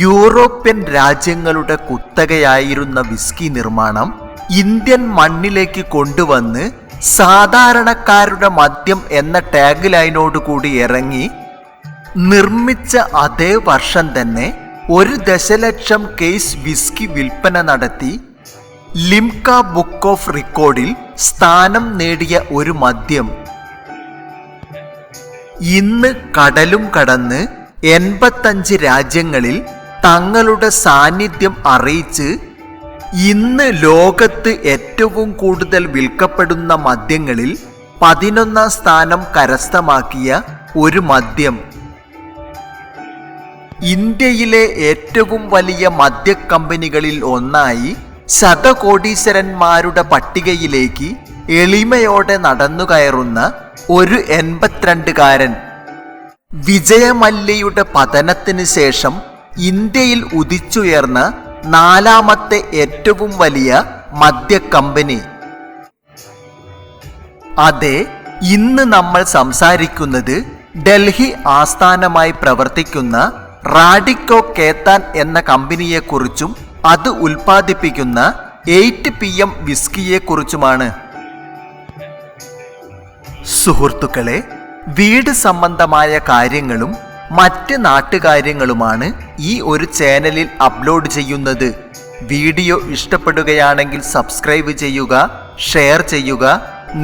European രാജ്യങ്ങളുടെ കുത്തകയായിരുന്ന whisky നിർമ്മാണം Indian മണ്ണിലേക്ക് കൊണ്ടുവന്ന് സാധാരണക്കാരുടെ മദ്യം എന്ന ടാഗ് ലൈനോടുകൂടി ഇറങ്ങി നിർമ്മിച്ച അതേ വർഷം തന്നെ ഒരു ദശലക്ഷം കേസ് വിസ്കി വിൽപ്പന നടത്തി ലിംക ബുക്ക് ഓഫ് റെക്കോർഡിൽ സ്ഥാനം നേടിയ ഒരു മദ്യം. ഇന്ന് കടലും കടന്ന് എൺപത്തഞ്ച് രാജ്യങ്ങളിൽ തങ്ങളുടെ സാന്നിധ്യം അറിയിച്ച് ഇന്ന് ലോകത്ത് ഏറ്റവും കൂടുതൽ വിൽക്കപ്പെടുന്ന മദ്യങ്ങളിൽ പതിനൊന്നാം സ്ഥാനം കരസ്ഥമാക്കിയ ഒരു മദ്യം. ഇന്ത്യയിലെ ഏറ്റവും വലിയ മദ്യ കമ്പനികളിൽ ഒന്നായി ശതകോടീശ്വരന്മാരുടെ പട്ടികയിലേക്ക് എളിമയോടെ നടന്നു കയറുന്ന ഒരു എൺപത്തിരണ്ടുകാരൻ. വിജയമല്യയുടെ പതനത്തിന് ശേഷം ഇന്ത്യയിൽ ഉദിച്ചുയർന്ന നാലാമത്തെ ഏറ്റവും വലിയ മദ്യ കമ്പനി. അതെ ഇന്ന് നമ്മൾ സംസാരിക്കുന്നത് ഡൽഹി ആസ്ഥാനമായി പ്രവർത്തിക്കുന്ന റാഡിക്കോ കേത്താൻ എന്ന കമ്പനിയെക്കുറിച്ചും അത് ഉൽപ്പാദിപ്പിക്കുന്ന എയ്റ്റ് പി എം വിസ്കിയെക്കുറിച്ചുമാണ്. സുഹൃത്തുക്കളെ വീട് സംബന്ധമായ കാര്യങ്ങളും മറ്റ് നാട്ടുകാര്യങ്ങളുമാണ് ഈ ഒരു ചാനലിൽ അപ്ലോഡ് ചെയ്യുന്നത്. വീഡിയോ ഇഷ്ടപ്പെടുകയാണെങ്കിൽ സബ്സ്ക്രൈബ് ചെയ്യുക ഷെയർ ചെയ്യുക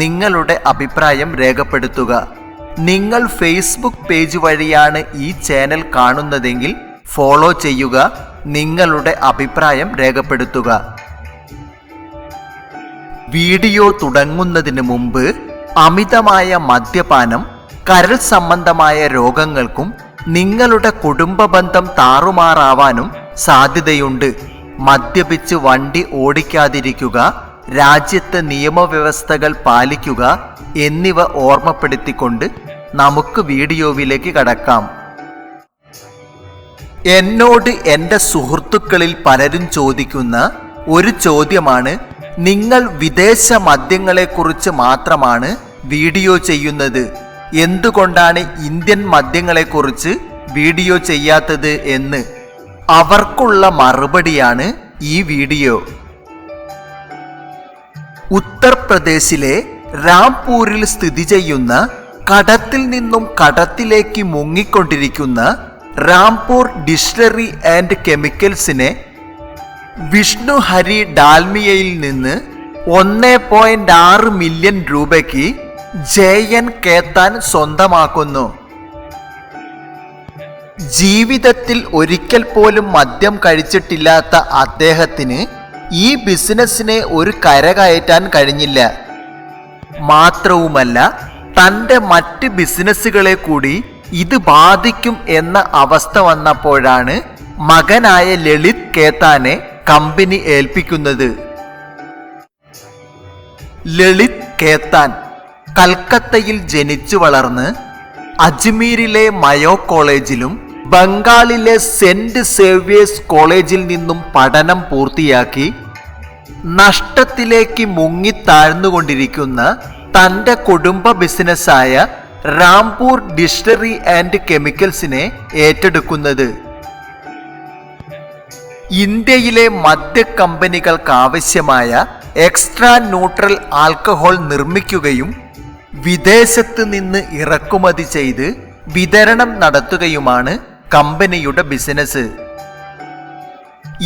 നിങ്ങളുടെ അഭിപ്രായം രേഖപ്പെടുത്തുക. നിങ്ങൾ ഫേസ്ബുക്ക് പേജ് വഴിയാണ് ഈ ചാനൽ കാണുന്നതെങ്കിൽ ഫോളോ ചെയ്യുക നിങ്ങളുടെ അഭിപ്രായം രേഖപ്പെടുത്തുക. വീഡിയോ തുടങ്ങുന്നതിന് മുമ്പ് അമിതമായ മദ്യപാനം കരൾ സംബന്ധമായ രോഗങ്ങൾക്കും നിങ്ങളുടെ കുടുംബ ബന്ധം താറുമാറാവാനും സാധ്യതയുണ്ട്. മദ്യപിച്ച് വണ്ടി ഓടിക്കാതിരിക്കുക രാജ്യത്തെ നിയമവ്യവസ്ഥകൾ പാലിക്കുക എന്നിവ ഓർമ്മപ്പെടുത്തിക്കൊണ്ട് നമുക്ക് വീഡിയോവിലേക്ക് കടക്കാം. എന്നോട് എന്റെ സുഹൃത്തുക്കളിൽ പലരും ചോദിക്കുന്ന ഒരു ചോദ്യമാണ് നിങ്ങൾ വിദേശ മദ്യങ്ങളെക്കുറിച്ച് മാത്രമാണ് വീഡിയോ ചെയ്യുന്നത്? എന്തുകൊണ്ടാണ് ഇന്ത്യൻ മദ്യങ്ങളെക്കുറിച്ച് വീഡിയോ ചെയ്യാത്തത് എന്ന് അവർക്കുള്ള മറുപടിയാണ് ഈ വീഡിയോ. ഉത്തർപ്രദേശിലെ രാംപൂരിൽ സ്ഥിതി ചെയ്യുന്ന കടത്തിൽ നിന്നും കടത്തിലേക്ക് മുങ്ങിക്കൊണ്ടിരിക്കുന്ന രാംപൂർ ഡിസ്റ്റിലറി ആൻഡ് കെമിക്കൽസിനെ വിഷ്ണു ഹരി ഡാൽമിയയിൽ നിന്ന് ഒന്ന് പോയിന്റ് ആറ് മില്യൺ രൂപയ്ക്ക് ജയൻ കേത്താൻ സ്വന്തമാക്കുന്നു. ജീവിതത്തിൽ ഒരിക്കൽ പോലും മദ്യം കഴിച്ചിട്ടില്ലാത്ത അദ്ദേഹത്തിന് ഈ ബിസിനസ്സിനെ ഒരു കരകയറ്റാൻ കഴിഞ്ഞില്ല. മാത്രവുമല്ല തന്റെ മറ്റ് ബിസിനസ്സുകളെ കൂടി ഇത് ബാധിക്കും എന്ന അവസ്ഥ വന്നപ്പോഴാണ് മകനായ ലളിത് കേത്താനെ കമ്പനി ഏൽപ്പിക്കുന്നത്. ലളിത് കേത്താൻ കൽക്കത്തയിൽ ജനിച്ചു വളർന്ന് അജ്മീരിലെ മയോ കോളേജിലും ബംഗാളിലെ സെന്റ് സേവ്യേഴ്സ് കോളേജിൽ നിന്നും പഠനം പൂർത്തിയാക്കി നഷ്ടത്തിലേക്ക് മുങ്ങിത്താഴ്ന്നുകൊണ്ടിരിക്കുന്ന തന്റെ കുടുംബ ബിസിനസ്സായ റാംപൂർ ഡിസ്റ്റിലറി ആൻഡ് കെമിക്കൽസിനെ ഏറ്റെടുക്കുന്നത്. ഇന്ത്യയിലെ മദ്യ കമ്പനികൾക്ക് ആവശ്യമായ എക്സ്ട്രാ ന്യൂട്രൽ ആൽക്കഹോൾ നിർമ്മിക്കുകയും വിദേശത്ത് നിന്ന് ഇറക്കുമതി ചെയ്ത് വിതരണം നടത്തുകയുമാണ് കമ്പനിയുടെ ബിസിനസ്.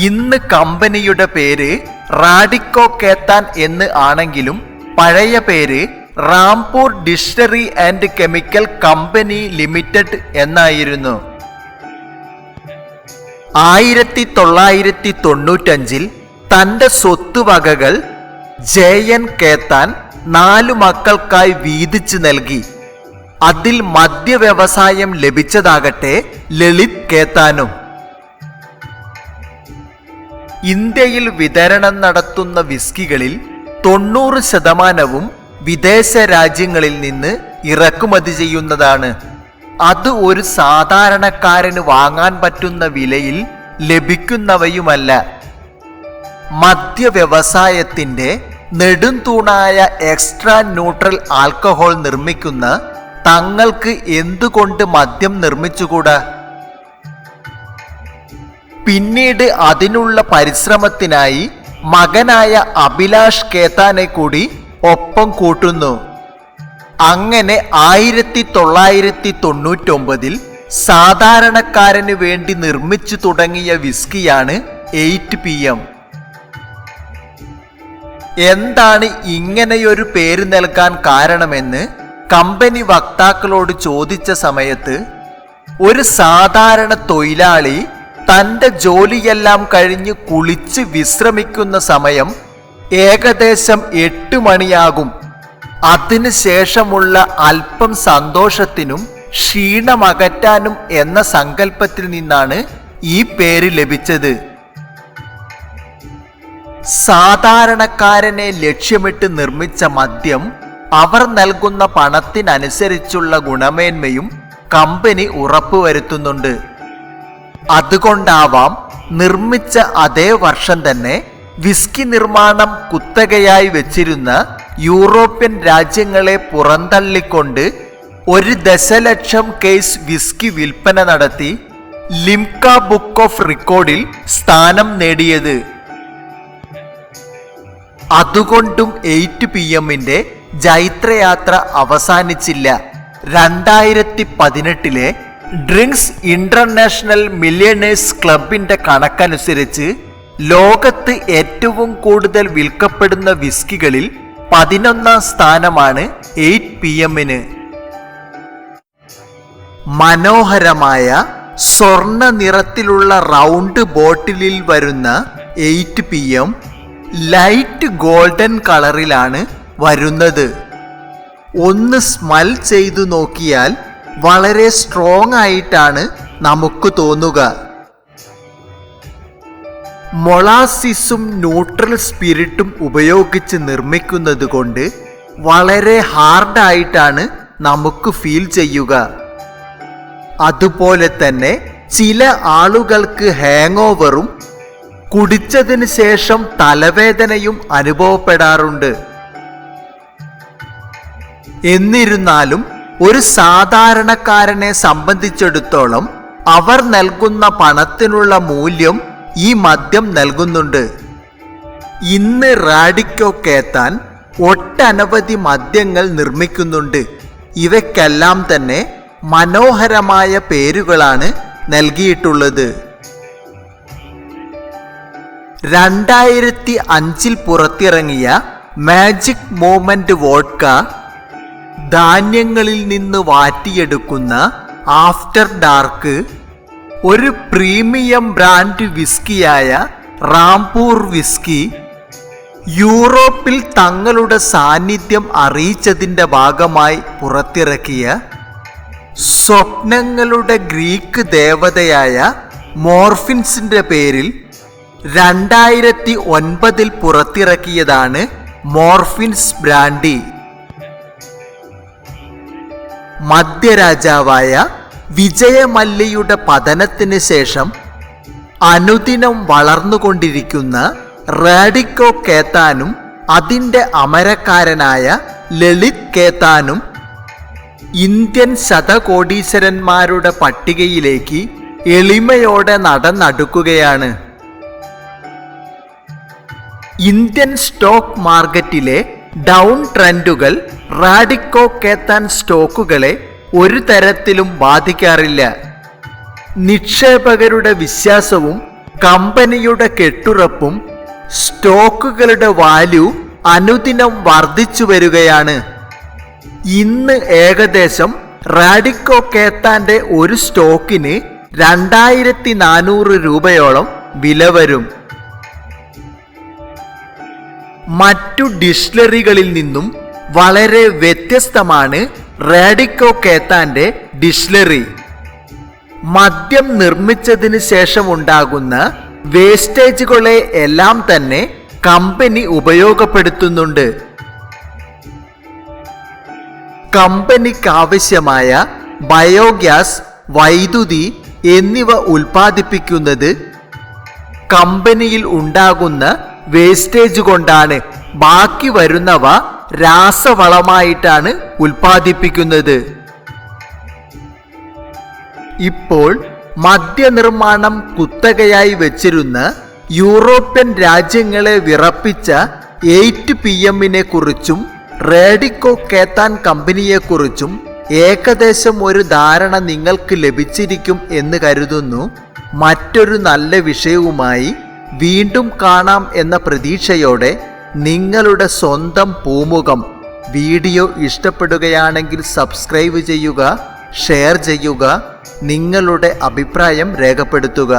ഇന്ന് കമ്പനിയുടെ പേര് റാഡിക്കോ കേത്താൻ എന്ന് ആണെങ്കിലും പഴയ പേര് Rampur distillery and chemical company limited എന്നായിരുന്നു. ആയിരത്തി തൊള്ളായിരത്തി തൊണ്ണൂറ്റഞ്ചിൽ തന്റെ സ്വത്തുവകകൾ ജയൻ കേത്താൻ നാലു മക്കൾക്കായി വീതിച്ചു നൽകി. അതിൽ മദ്യവ്യവസായം ലഭിച്ചതാകട്ടെ ലളിത് കേത്താനും. ഇന്ത്യയിൽ വിതരണം നടത്തുന്ന വിസ്കികളിൽ തൊണ്ണൂറ് ശതമാനവും വിദേശ രാജ്യങ്ങളിൽ നിന്ന് ഇറക്കുമതി ചെയ്യുന്നതാണ്. അത് ഒരു സാധാരണക്കാരന് വാങ്ങാൻ പറ്റുന്ന വിലയിൽ ലഭിക്കുന്നവയുമല്ല. മദ്യ വ്യവസായത്തിന്റെ നെടുംതൂണായ എക്സ്ട്രാ ന്യൂട്രൽ ആൽക്കഹോൾ നിർമ്മിക്കുന്ന തങ്ങൾക്ക് എന്തുകൊണ്ട് മദ്യം നിർമ്മിച്ചുകൂടാ? പിന്നീട് അതിനുള്ള പരിശ്രമത്തിനായി മകനായ അഭിലാഷ് കേത്താനെ കൂടി ഒപ്പം കൂട്ടുന്നു. അങ്ങനെ ആയിരത്തി തൊള്ളായിരത്തി തൊണ്ണൂറ്റൊമ്പതിൽ സാധാരണക്കാരന് വേണ്ടി നിർമ്മിച്ചു തുടങ്ങിയ വിസ്കിയാണ് എയ്റ്റ് പി എം എന്താണ് ഇങ്ങനെയൊരു പേര് നൽകാൻ കാരണമെന്ന് കമ്പനി വക്താക്കളോട് ചോദിച്ച സമയത്ത് ഒരു സാധാരണ തൊഴിലാളി തന്റെ ജോലിയെല്ലാം കഴിഞ്ഞ് കുളിച്ച് വിശ്രമിക്കുന്ന സമയം ഏകദേശം എട്ട് മണിയാകും. അതിനുശേഷമുള്ള അല്പം സന്തോഷത്തിനും ക്ഷീണമകറ്റാനും എന്ന സങ്കല്പത്തിൽ നിന്നാണ് ഈ പേര് ലഭിച്ചത്. സാധാരണക്കാരനെ ലക്ഷ്യമിട്ട് നിർമ്മിച്ച മദ്യം അവർ നൽകുന്ന പണത്തിനനുസരിച്ചുള്ള ഗുണമേന്മയും കമ്പനി ഉറപ്പുവരുത്തുന്നുണ്ട്. അതുകൊണ്ടാവാം നിർമ്മിച്ച അതേ വർഷം തന്നെ വിസ്കി നിർമ്മാണം കുത്തകയായി വെച്ചിരുന്ന യൂറോപ്യൻ രാജ്യങ്ങളെ പുറന്തള്ളിക്കൊണ്ട് ഒരു ദശലക്ഷം കേസ് വിസ്കി വിൽപ്പന നടത്തി ലിംക ബുക്ക് ഓഫ് റെക്കോർഡിൽ സ്ഥാനം നേടിയത്. അതുകൊണ്ടും എയ്റ്റ് പി എമ്മിന്റെ ജൈത്രയാത്ര അവസാനിച്ചില്ല. രണ്ടായിരത്തി പതിനെട്ടിലെ ഡ്രിങ്ക്സ് ഇന്റർനാഷണൽ മില്യണേഴ്സ് ക്ലബിന്റെ കണക്കനുസരിച്ച് ലോകത്ത് ഏറ്റവും കൂടുതൽ വിൽക്കപ്പെടുന്ന വിസ്കികളിൽ പതിനൊന്നാം സ്ഥാനമാണ് എയ്റ്റ് പി എമ്മിന്. മനോഹരമായ സ്വർണ നിറത്തിലുള്ള റൗണ്ട് ബോട്ടിലിൽ വരുന്ന eight P M light golden കളറിലാണ് വരുന്നത്. ഒന്ന് സ്മൽ ചെയ്തു നോക്കിയാൽ വളരെ സ്ട്രോങ് ആയിട്ടാണ് നമുക്ക് തോന്നുക. മൊളാസിസും ന്യൂട്രൽ സ്പിരിറ്റും ഉപയോഗിച്ച് നിർമ്മിക്കുന്നത് കൊണ്ട് വളരെ ഹാർഡായിട്ടാണ് നമുക്ക് ഫീൽ ചെയ്യുക. അതുപോലെ തന്നെ ചില ആളുകൾക്ക് ഹാങ് ഓവറും കുടിച്ചതിന് ശേഷം തലവേദനയും അനുഭവപ്പെടാറുണ്ട്. എന്നിരുന്നാലും ഒരു സാധാരണക്കാരനെ സംബന്ധിച്ചിടത്തോളം അവർ നൽകുന്ന പണത്തിനുള്ള മൂല്യം ഈ മദ്യം നൽകുന്നുണ്ട്. ഇന്ന് റാഡിക്കോ കേത്താൻ ഒട്ടനവധി മദ്യങ്ങൾ നിർമ്മിക്കുന്നുണ്ട്. ഇവയ്ക്കെല്ലാം തന്നെ മനോഹരമായ പേരുകളാണ് നൽകിയിട്ടുള്ളത്. രണ്ടായിരത്തി അഞ്ചിൽ പുറത്തിറങ്ങിയ മാജിക് മോമെന്റ് വോഡ്ക ധാന്യങ്ങളിൽ നിന്ന് വാറ്റിയെടുക്കുന്ന ആഫ്റ്റർ ഡാർക്ക് ഒരു പ്രീമിയം ബ്രാൻഡ് വിസ്കിയായ റാംപൂർ വിസ്കി യൂറോപ്പിൽ തങ്ങളുടെ സാന്നിധ്യം അറിയിച്ചതിന്റെ ഭാഗമായി പുറത്തിറക്കിയ സ്വപ്നങ്ങളുടെ ഗ്രീക്ക് ദേവതയായ മോർഫിൻസിന്റെ പേരിൽ രണ്ടായിരത്തി ഒൻപതിൽ പുറത്തിറക്കിയതാണ് മോർഫിൻസ് ബ്രാൻഡി. മദ്യരാജാവായ വിജയമല്ലിയുടെ പതനത്തിന് ശേഷം അനുദിനം വളർന്നുകൊണ്ടിരിക്കുന്ന റാഡിക്കോ കേത്താനും അതിന്റെ അമരക്കാരനായ ലളിത് കേത്താനും ഇന്ത്യൻ ശതകോടീശ്വരന്മാരുടെ പട്ടികയിലേക്ക് എളിമയോടെ നടന്നടുക്കുകയാണ്. ഇന്ത്യൻ സ്റ്റോക്ക് മാർക്കറ്റിലെ ഡൗൺ ട്രെൻഡുകൾ റാഡിക്കോ കേത്താൻ സ്റ്റോക്കുകളെ ഒരു തരത്തിലും ബാധിക്കാറില്ല. നിക്ഷേപകരുടെ വിശ്വാസവും കമ്പനിയുടെ കെട്ടുറപ്പും സ്റ്റോക്കുകളുടെ വാല്യൂ അനുദിനം വർദ്ധിച്ചു വരികയാണ്. ഇന്ന് ഏകദേശം റാഡിക്കോ കേത്താന്റെ ഒരു സ്റ്റോക്കിന് രണ്ടായിരത്തി നാനൂറ് രൂപയോളം വില വരും. മറ്റു ഡിഷ്ലറികളിൽ നിന്നും വളരെ വ്യത്യസ്തമാണ് റാഡിക്കോ കേത്താന്റെ ഡിഷ്ലറി മദ്യം നിർമ്മിച്ചതിന് ശേഷം ഉണ്ടാകുന്ന വേസ്റ്റേജുകളെ എല്ലാം തന്നെ കമ്പനി ഉപയോഗപ്പെടുത്തുന്നുണ്ട്. കമ്പനിക്കാവശ്യമായ ബയോഗ്യാസ് വൈദ്യുതി എന്നിവ ഉൽപ്പാദിപ്പിക്കുന്നത് കമ്പനിയിൽ ഉണ്ടാകുന്ന വേസ്റ്റേജ് കൊണ്ടാണ്. ബാക്കി വരുന്നവ രാസവളമായിട്ടാണ് ഉൽപ്പാദിപ്പിക്കുന്നത്. ഇപ്പോൾ മദ്യനിർമ്മാണം കുത്തകയായി വെച്ചിരുന്ന യൂറോപ്യൻ രാജ്യങ്ങളെ വിറപ്പിച്ച എയ്റ്റ് പി എമ്മിനെ കുറിച്ചും റേഡിക്കോ കേത്താൻ കമ്പനിയെക്കുറിച്ചും ഏകദേശം ഒരു ധാരണ നിങ്ങൾക്ക് ലഭിച്ചിരിക്കും എന്ന് കരുതുന്നു. മറ്റൊരു നല്ല വിഷയവുമായി വീണ്ടും കാണാം എന്ന പ്രതീക്ഷയോടെ നിങ്ങളുടെ സ്വന്തം പൂമുഖം വീഡിയോ ഇഷ്ടപ്പെടുകയാണെങ്കിൽ സബ്സ്ക്രൈബ് ചെയ്യുക ഷെയർ ചെയ്യുക നിങ്ങളുടെ അഭിപ്രായം രേഖപ്പെടുത്തുക.